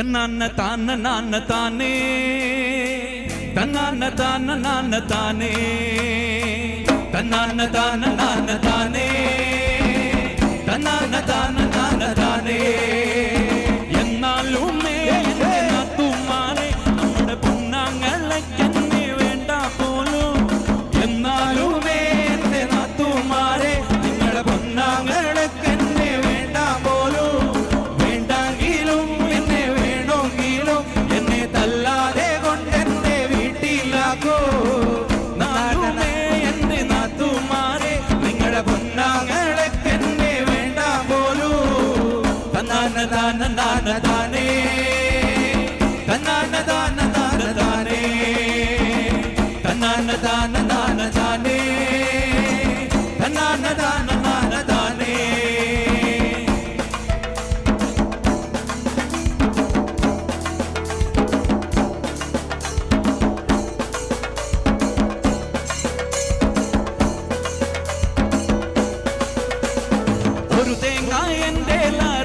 தன்னான்ன தான நான்ன தானே. தன்னான்ன தான நான்ன தானே. தன்னான்ன தான நான்ன தானே. தான தான தான தானே தன்னான தான தான தானே தன்னான தான தான தானே ஒரு தேங்காய் என்றேலா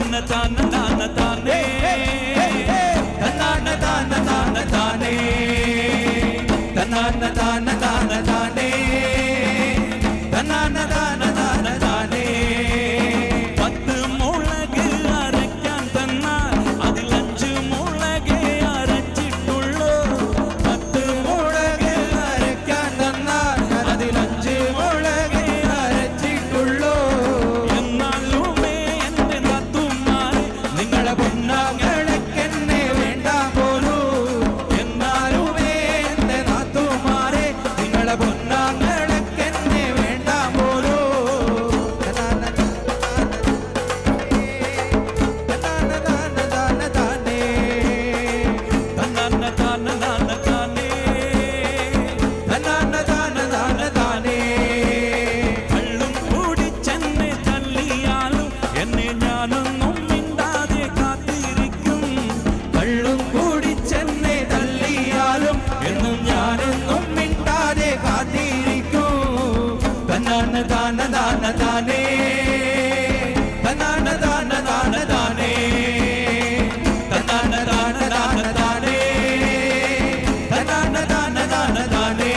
தான தான தான. தானே தன்னான தான தான. தானே தன்னான தான தான. தானே தன்னான தான ധന ദാന ദാന ദാനേ ദാന ദാന ദാനേ ദാന ദാന ദാനേ ദാന ദാന ദാനേ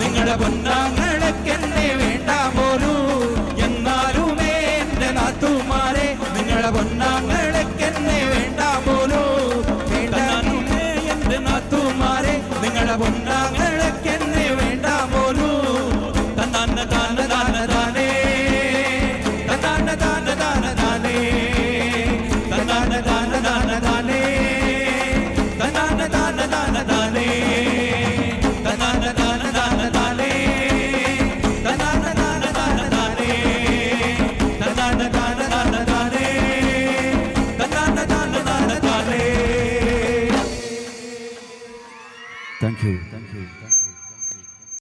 നിങ്ങളുടെ പൊന്നാങ്ങ thiền